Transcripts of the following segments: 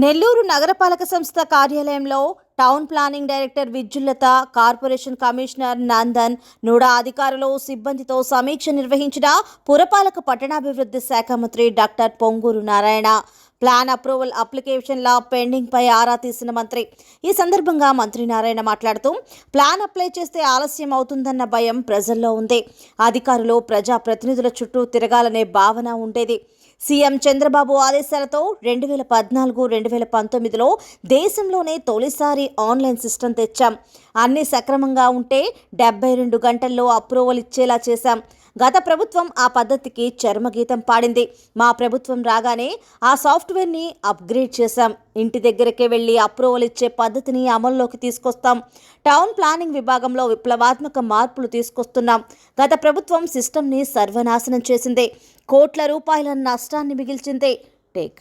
నెల్లూరు నగరపాలక సంస్థ కార్యాలయంలో town planning director Vidyullatha corporation commissioner Nandan NUDA అధికారులు సిబ్బందితో సమీక్ష నిర్వహించిన పురపాలక పట్టణాభివృద్ధి శాఖ మంత్రి doctor Ponguru Narayana. Plan approval అప్లికేషన్ల పెండింగ్ పై ఆరా తీసిన మంత్రి. ఈ సందర్భంగా మంత్రి నారాయణ మాట్లాడుతూ ప్లాన్ అప్లై చేస్తే ఆలస్యం అవుతుందన్న భయం ప్రజల్లో ఉంది. అధికారులు ప్రజా ప్రతినిధుల చుట్టూ తిరగాలనే భావన ఉండేది. సీఎం చంద్రబాబు ఆదేశాలతో రెండు వేల పద్నాలుగు రెండు వేల పంతొమ్మిదిలో దేశంలోనే తొలిసారి ఆన్లైన్ సిస్టమ్ తెచ్చాం. అన్ని సక్రమంగా ఉంటే డెబ్బై రెండు గంటల్లో అప్రూవల్ ఇచ్చేలా చేశాం. గత ప్రభుత్వం ఆ పద్ధతికి చర్మగీతం పాడింది. మా ప్రభుత్వం రాగానే ఆ సాఫ్ట్వేర్ని అప్గ్రేడ్ చేశాం. ఇంటి దగ్గరకే వెళ్ళి అప్రూవల్ ఇచ్చే పద్ధతిని అమల్లోకి తీసుకొస్తాం. టౌన్ ప్లానింగ్ విభాగంలో విప్లవాత్మక మార్పులు తీసుకొస్తున్నాం. గత ప్రభుత్వం సిస్టమ్ని సర్వనాశనం చేసింది. కోట్ల రూపాయల నష్టాన్ని మిగిల్చింది. టేక్.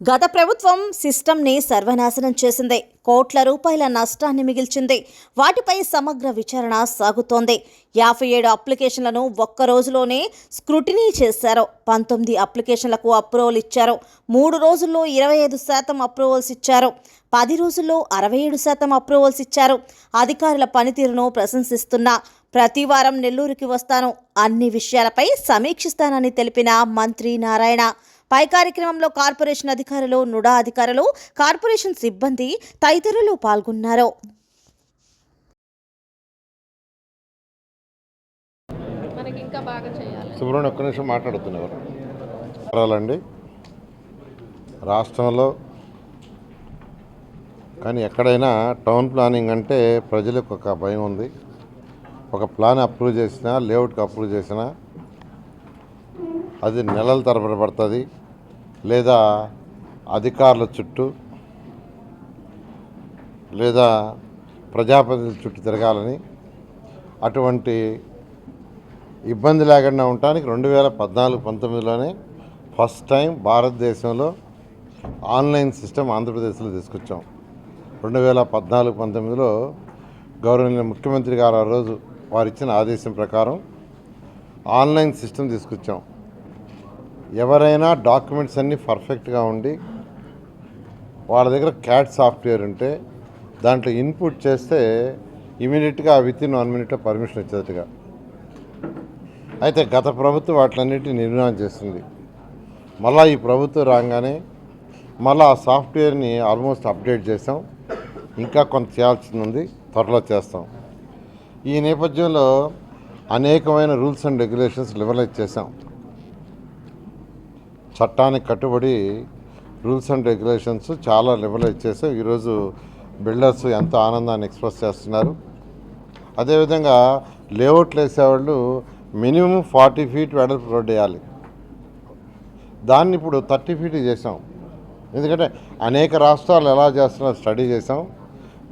గత ప్రభుత్వం సిస్టమ్ని సర్వనాశనం చేసింది. కోట్ల రూపాయల నష్టాన్ని మిగిల్చింది. వాటిపై సమగ్ర విచారణ సాగుతోంది. యాభై ఏడు అప్లికేషన్లను ఒక్క రోజులోనే స్క్రూటినీ చేశారు. పంతొమ్మిది అప్లికేషన్లకు అప్రూవల్ ఇచ్చారు. మూడు రోజుల్లో ఇరవై ఐదు శాతం అప్రూవల్స్ ఇచ్చారు. పది రోజుల్లో అరవై ఏడు శాతం అప్రూవల్స్ ఇచ్చారు. అధికారుల పనితీరును ప్రశంసిస్తున్నా ప్రతి వారం నెల్లూరుకి వస్తాను. అన్ని విషయాలపై సమీక్షిస్తానని తెలిపిన మంత్రి నారాయణ. పై కార్యక్రమంలో కార్పొరేషన్ అధికారులు నుడా అధికారులు కార్పొరేషన్ సిబ్బంది తదితరులు పాల్గొన్నారు. మనకి ఇంకా బాగా చేయాలి. సుబ్రహ్మణ్యం ఒక్క నిమిషం మాట్లాడుతున్నారు రాష్ట్రంలో కానీ ఎక్కడైనా టౌన్ ప్లానింగ్ అంటే ప్రజలకు ఒక భయం ఉంది. ఒక ప్లాన్ అప్రూవ్ చేసినా లేఅవుట్కి అప్రూవ్ చేసినా అది నెలల తరబడి పడుతుంది. లేదా అధికారుల చుట్టూ లేదా ప్రజాప్రతినిధుల చుట్టూ తిరగాలని అటువంటి ఇబ్బంది లేకుండా ఉండటానికి రెండు వేల పద్నాలుగు పంతొమ్మిదిలోనే ఫస్ట్ టైం భారతదేశంలో ఆన్లైన్ సిస్టమ్ ఆంధ్రప్రదేశ్లో తీసుకొచ్చాం. రెండు వేల పద్నాలుగు పంతొమ్మిదిలో గౌరవనీయ ముఖ్యమంత్రి గారు ఆ రోజు వారు ఇచ్చిన ఆదేశం ప్రకారం ఆన్లైన్ సిస్టమ్ తీసుకొచ్చాం. ఎవరైనా డాక్యుమెంట్స్ అన్నీ పర్ఫెక్ట్గా ఉండి వాళ్ళ దగ్గర క్యాట్ సాఫ్ట్వేర్ ఉంటే దాంట్లో ఇన్పుట్ చేస్తే ఇమీడియట్గా విత్ ఇన్ వన్ మినిట్లో పర్మిషన్ వచ్చేట్టుగా అయితే గత ప్రభుత్వం వాటిలన్నింటినీ నిర్మాణం చేస్తుంది. మళ్ళా ఈ ప్రభుత్వం రాగానే మళ్ళీ ఆ సాఫ్ట్వేర్ని ఆల్మోస్ట్ అప్డేట్ చేసాం. ఇంకా కొంత చేయాల్సింది ఉంది. త్వరలో చేస్తాం. ఈ నేపథ్యంలో అనేకమైన రూల్స్ అండ్ రెగ్యులేషన్స్ లిబరలైజ్ చేశాం. చట్టానికి కట్టుబడి రూల్స్ అండ్ రెగ్యులేషన్స్ చాలా లిబరలైజ్ చేసాం ఈరోజు బిల్డర్స్ ఎంతో ఆనందాన్ని ఎక్స్ప్రెస్ చేస్తున్నారు. అదేవిధంగా లేఅవుట్లు వేసేవాళ్ళు మినిమం ఫార్టీ ఫీట్ వెడల్పు రోడ్ వేయాలి. దాన్ని ఇప్పుడు థర్టీ ఫీట్ చేసాం ఎందుకంటే అనేక రాష్ట్రాలు ఎలా చేస్తున్నారో స్టడీ చేసాం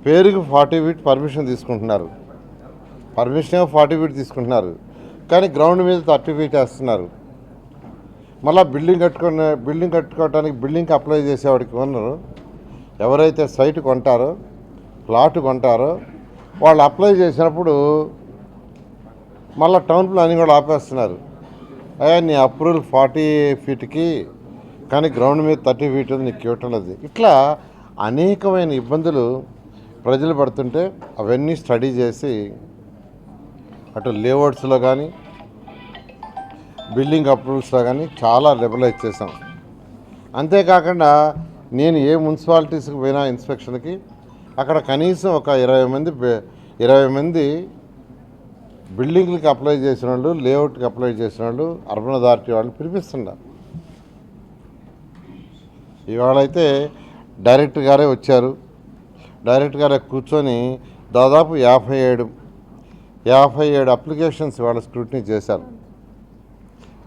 పేరుకి ఫార్టీ ఫీట్ పర్మిషన్ తీసుకుంటున్నారు. పర్మిషన్ ఫార్టీ ఫీట్ తీసుకుంటున్నారు. కానీ గ్రౌండ్ మీద థర్టీ ఫీట్ వేస్తున్నారు. మళ్ళీ బిల్డింగ్ కట్టుకునే బిల్డింగ్ కట్టుకోవడానికి బిల్డింగ్కి అప్లై చేసేవాడికి ఉన్నారు ఎవరైతే సైట్ కొంటారో ప్లాట్ కొంటారో వాళ్ళు అప్లై చేసినప్పుడు మళ్ళీ టౌన్ ప్లానింగ్ కూడా ఆపేస్తున్నారు. అయ్యా నీ అప్రూవల్ ఫార్టీ ఫీట్కి కానీ గ్రౌండ్ మీద థర్టీ ఫీట్ ఉంది నీకు ఇవ్వటలేదు ఇట్లా అనేకమైన ఇబ్బందులు ప్రజలు పడుతుంటే అవన్నీ స్టడీ చేసి అటు లేఅవుట్స్లో కానీ బిల్డింగ్ అప్రూవల్స్లో కానీ చాలా లిబరలైజ్ చేసాం అంతేకాకుండా నేను ఏ మున్సిపాలిటీస్కి పోయినా ఇన్స్పెక్షన్కి అక్కడ కనీసం ఒక ఇరవై మంది ఇరవై మంది బిల్డింగ్లకి అప్లై చేసిన వాళ్ళు లేఅవుట్కి అప్లై చేసిన వాళ్ళు అర్బన్ అథారిటీ వాళ్ళు పిలిపిస్తున్నారు. ఇవాళైతే డైరెక్టర్ గారే వచ్చారు. డైరెక్టర్ గారే కూర్చొని దాదాపు యాభై ఏడు యాభై ఏడు అప్లికేషన్స్ వాళ్ళు స్క్రూటినీ చేశారు.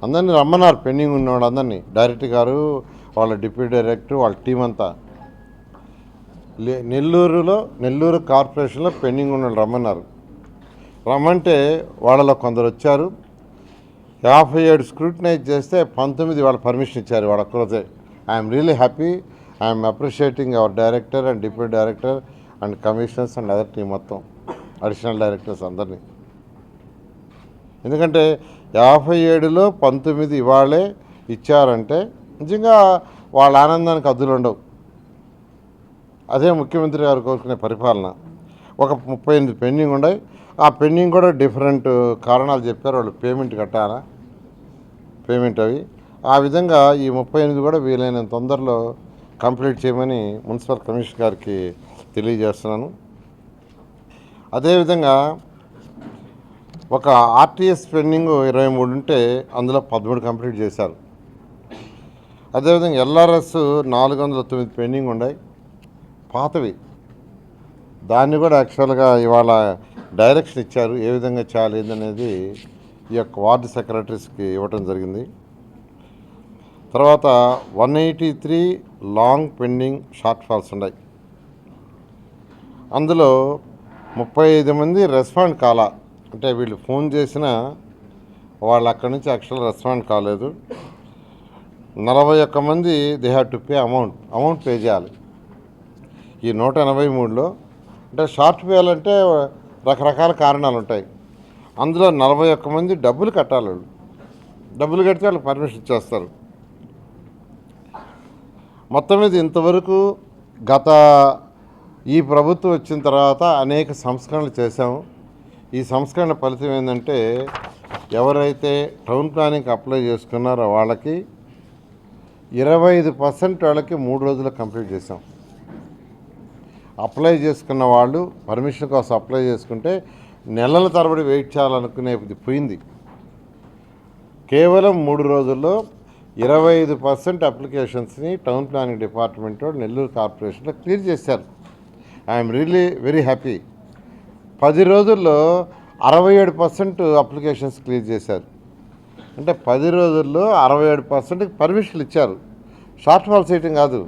అందరినీ రమ్మన్నారు పెండింగ్ ఉన్నవాడు అందరినీ. డైరెక్టర్ గారు వాళ్ళ డిప్యూటీ డైరెక్టర్ వాళ్ళ టీం అంతా. లే- నెల్లూరులో నెల్లూరు కార్పొరేషన్లో పెండింగ్ ఉన్న రమ్మన్నారు. రమ్మంటే వాళ్ళలో కొందరు వచ్చారు. యాభై ఏడు స్క్రూటినైజ్ చేస్తే పంతొమ్మిది వాళ్ళ పర్మిషన్ ఇచ్చారు వాళ్ళ ఒక్కరోజే. I'm really happy. I'm appreciating our director and deputy director and commissioners and other team మొత్తం. అడిషనల్ డైరెక్టర్స్ అందరినీ. ఎందుకంటే యాభై ఏడులో పంతొమ్మిది ఇవాళే ఇచ్చారంటే నిజంగా వాళ్ళ ఆనందానికి అద్దులు ఉండవు. అదే ముఖ్యమంత్రి గారు కోరుకునే పరిపాలన. ఒక ముప్పై ఎనిమిది పెండింగ్ ఉన్నాయి ఆ పెండింగ్ కూడా డిఫరెంట్ కారణాలు చెప్పారు. వాళ్ళు పేమెంట్ కట్టాలా? పేమెంట్ అవి. ఆ విధంగా ఈ ముప్పై ఎనిమిది కూడా వీలైనంత తొందరలో కంప్లీట్ చేయమని మున్సిపల్ కమిషనర్ గారికి తెలియజేస్తున్నాను. అదేవిధంగా ఒక ఆర్టీఎస్ పెండింగ్ ఇరవై మూడు ఉంటే అందులో పదమూడు కంప్లీట్ చేశారు. అదేవిధంగా ఎల్ఆర్ఎస్ నాలుగు వందల తొమ్మిది పెండింగ్ ఉన్నాయి పాతవి. దాన్ని కూడా యాక్చువల్గా ఇవాళ డైరెక్షన్ ఇచ్చారు. ఏ విధంగా చేయాలి ఏందనేది ఈ యొక్క వార్డు సెక్రటరీస్కి ఇవ్వటం జరిగింది. తర్వాత one eighty three long pending short falls ఉన్నాయి అందులో ముప్పై ఐదు మంది రెస్పాండ్ కాలా. అంటే వీళ్ళు ఫోన్ చేసినా వాళ్ళు అక్కడి నుంచి యాక్చువల్ రెస్పాండ్ కాలేదు. నలభై ఒక్క మంది they have to pay amount amount pay చేయాలి. ఈ నూట ఎనభై మూడులో అంటే షార్ట్ పేయాలంటే రకరకాల కారణాలు ఉంటాయి. అందులో నలభై ఒక్క మంది డబ్బులు కట్టాలి వాళ్ళు. డబ్బులు కడితే వాళ్ళు పర్మిషన్ ఇచ్చేస్తారు. మొత్తం మీద ఇంతవరకు గత ఈ ప్రభుత్వం వచ్చిన తర్వాత అనేక సంస్కరణలు చేశాము. ఈ సంస్కరణ ఫలితం ఏంటంటే ఎవరైతే టౌన్ ప్లానింగ్కి అప్లై చేసుకున్నారో వాళ్ళకి ఇరవై ఐదు పర్సెంట్ వాళ్ళకి మూడు రోజులు కంప్లీట్ చేసాం అప్లై చేసుకున్న వాళ్ళు పర్మిషన్ కోసం అప్లై చేసుకుంటే నెలల తరబడి వెయిట్ చేయాలనుకునేది పోయింది. కేవలం మూడు రోజుల్లో ఇరవై ఐదు పర్సెంట్ అప్లికేషన్స్ని టౌన్ ప్లానింగ్ డిపార్ట్మెంట్ వాళ్ళు నెల్లూరు కార్పొరేషన్లో క్లియర్ చేశారు. I'm really very happy. పది రోజుల్లో అరవై ఏడు పర్సెంట్ అప్లికేషన్స్ క్లియర్ చేశారు. అంటే పది రోజుల్లో అరవై ఏడు పర్సెంట్కి పర్మిషన్లు ఇచ్చారు. షార్ట్ ఫాల్స్ వేయటం కాదు.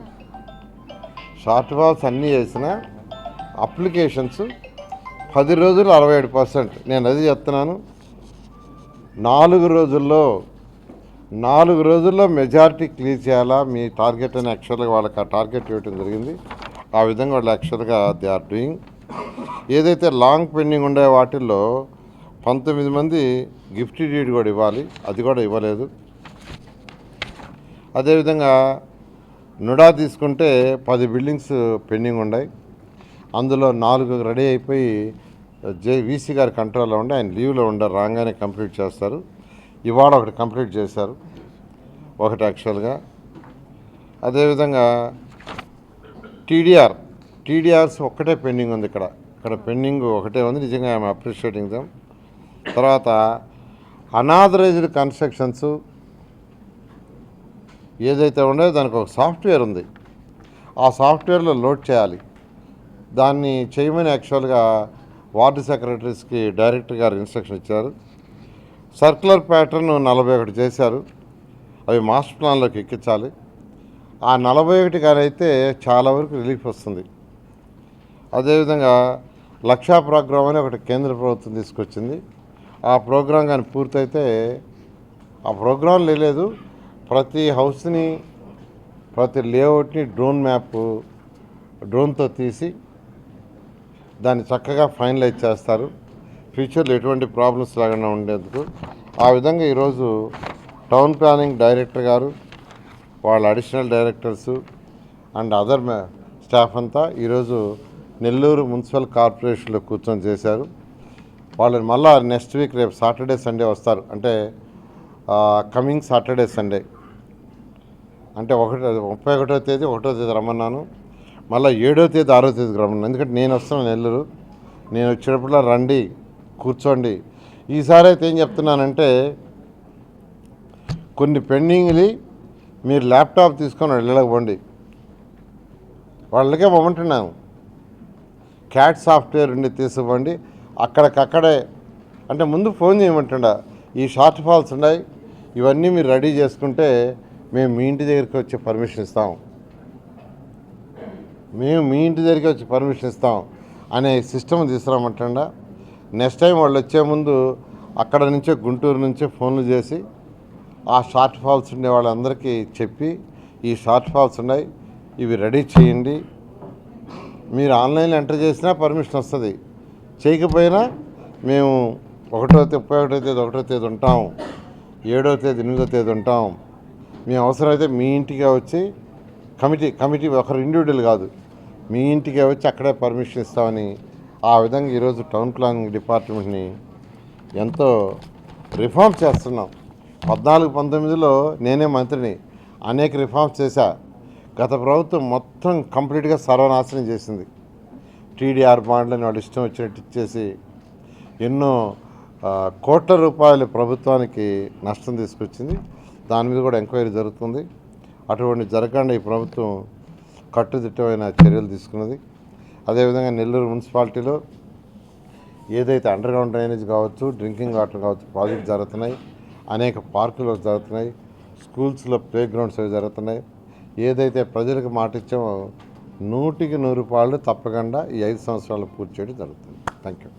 షార్ట్ ఫాల్స్ అన్నీ చేసిన అప్లికేషన్స్ పది రోజులు అరవై ఏడు పర్సెంట్. నేను అది చెప్తున్నాను. నాలుగు రోజుల్లో నాలుగు రోజుల్లో మెజారిటీ క్లియర్ చేయాలా? మీ టార్గెట్ అని యాక్చువల్గా వాళ్ళకి ఆ టార్గెట్ ఇవ్వటం జరిగింది. ఆ విధంగా వాళ్ళు యాక్చువల్గా దే ఆర్ డూయింగ్ ఏదైతే లాంగ్ పెండింగ్ ఉండే వాటిల్లో పంతొమ్మిది మంది గిఫ్ట్ డీడ్ కూడా ఇవ్వాలి. అది కూడా ఇవ్వలేదు. అదేవిధంగా నుడా తీసుకుంటే పది బిల్డింగ్స్ పెండింగ్ ఉన్నాయి అందులో నాలుగు రెడీ అయిపోయి uh, జే వీసీ గారి కంట్రోల్లో ఉండి ఆయన లీవ్లో ఉండరు రాగానే కంప్లీట్ చేస్తారు. ఇవాళ ఒకటి కంప్లీట్ చేశారు. ఒకటి యాక్చువల్గా అదేవిధంగా టీడీఆర్ టీడీఆర్స్ ఒక్కటే పెండింగ్ ఉంది ఇక్కడ. ఇక్కడ పెండింగ్ ఒకటే ఉంది. నిజంగా ఐఎమ్ అప్రిషియేటింగ్ దమ్. తర్వాత అనాథరైజ్డ్ కన్స్ట్రక్షన్స్ ఏదైతే ఉండేదో దానికి ఒక సాఫ్ట్వేర్ ఉంది. ఆ సాఫ్ట్వేర్లో లోడ్ చేయాలి. దాన్ని చేయమని యాక్చువల్గా వార్డు సెక్రటరీస్కి డైరెక్టర్ గారు ఇన్స్ట్రక్షన్ ఇచ్చారు. సర్క్యులర్ ప్యాటర్న్ నలభై ఒకటి చేశారు. అవి మాస్టర్ ప్లాన్లోకి ఎక్కించాలి. ఆ నలభై ఒకటి కానైతే చాలా వరకు రిలీఫ్ వస్తుంది. అదేవిధంగా లక్షా ప్రోగ్రామ్ అని ఒకటి కేంద్ర ప్రభుత్వం తీసుకొచ్చింది. ఆ ప్రోగ్రాం కానీ పూర్తయితే ఆ ప్రోగ్రాం లేదు. ప్రతి హౌస్ని ప్రతి లేఅవుట్ని డ్రోన్ మ్యాప్ డ్రోన్తో తీసి దాన్ని చక్కగా ఫైనలైజ్ చేస్తారు. ఫ్యూచర్లో ఎటువంటి ప్రాబ్లమ్స్ లేకుండా ఉండేందుకు. ఆ విధంగా ఈరోజు టౌన్ ప్లానింగ్ డైరెక్టర్ గారు వాళ్ళ additional directors and other staff అంతా ఈరోజు నెల్లూరు మున్సిపల్ కార్పొరేషన్లో కూర్చొని చేశారు. వాళ్ళని మళ్ళా నెక్స్ట్ వీక్ రేపు సాటర్డే సండే వస్తారు. అంటే కమింగ్ సాటర్డే సండే. అంటే ఒకటో ముప్పై ఒకటో తేదీ ఒకటో తేదీ రమ్మన్నాను. మళ్ళీ ఏడో తేదీ ఆరో తేదీకి రమ్మన్నాను. ఎందుకంటే నేను వస్తున్నాను నెల్లూరు. నేను వచ్చినప్పుడు రండి కూర్చోండి. ఈసారి అయితే ఏం చెప్తున్నానంటే కొన్ని పెండింగ్లు మీరు ల్యాప్టాప్ తీసుకొని వెళ్ళకపోండి వాళ్ళకే పొమ్మంటున్నాను. క్యాట్ సాఫ్ట్వేర్ ఉండి తీసుకోండి అక్కడికక్కడే అంటే ముందు ఫోన్ చేయమంటుండ ఈ షార్ట్ ఫాల్స్ ఉన్నాయి ఇవన్నీ మీరు రెడీ చేసుకుంటే మేము మీ ఇంటి దగ్గరికి వచ్చి పర్మిషన్ ఇస్తాం. మేము మీ ఇంటి దగ్గరికి వచ్చి పర్మిషన్ ఇస్తాం అనే సిస్టమ్ తీసుకురామంటుండ. నెక్స్ట్ టైం వాళ్ళు వచ్చే ముందు అక్కడ నుంచే గుంటూరు నుంచే ఫోన్లు చేసి ఆ షార్ట్ ఫాల్స్ ఉండే వాళ్ళందరికీ చెప్పి ఈ షార్ట్ ఫాల్స్ ఉన్నాయి ఇవి రెడీ చేయండి. మీరు ఆన్లైన్లో ఎంటర్ చేసినా పర్మిషన్ వస్తుంది. చేయకపోయినా మేము ఒకటో ముప్పై ఒకటో తేదీ ఒకటో తేదీ ఉంటాం. ఏడో తేదీ ఎనిమిదో తేదీ ఉంటాం. మీ అవసరమైతే మీ ఇంటికే వచ్చి కమిటీ కమిటీ ఒకరు ఇండివిజువల్ కాదు. మీ ఇంటికే వచ్చి అక్కడే పర్మిషన్ ఇస్తామని ఆ విధంగా ఈరోజు టౌన్ ప్లానింగ్ డిపార్ట్మెంట్ని ఎంతో రిఫార్మ్ చేస్తున్నాం. పద్నాలుగు పంతొమ్మిదిలో నేనే మంత్రిని అనేక రిఫార్మ్స్ చేశా. గత ప్రభుత్వం మొత్తం కంప్లీట్గా సర్వనాశనం చేసింది. టీడీఆర్ బాండ్లని వాళ్ళు ఇష్టం వచ్చినట్టు ఇచ్చేసి ఎన్నో కోట్ల రూపాయలు ప్రభుత్వానికి నష్టం తీసుకొచ్చింది. దాని మీద కూడా ఎంక్వైరీ జరుగుతుంది. అటువంటి జరగకుండా ఈ ప్రభుత్వం కట్టుదిట్టమైన చర్యలు తీసుకున్నది. అదేవిధంగా నెల్లూరు మున్సిపాలిటీలో ఏదైతే అండర్గ్రౌండ్ డ్రైనేజ్ కావచ్చు డ్రింకింగ్ వాటర్ కావచ్చు ప్రాజెక్ట్ జరుగుతున్నాయి. అనేక పార్కులు జరుగుతున్నాయి స్కూల్స్లో ప్లే గ్రౌండ్స్ అవి జరుగుతున్నాయి. ఏదైతే ప్రజలకు మాట ఇచ్చామో నూటికి నూరు పాళ్ళు తప్పకుండా ఈ ఐదు సంవత్సరాలు పూర్తి చేయడం జరుగుతుంది. Thank you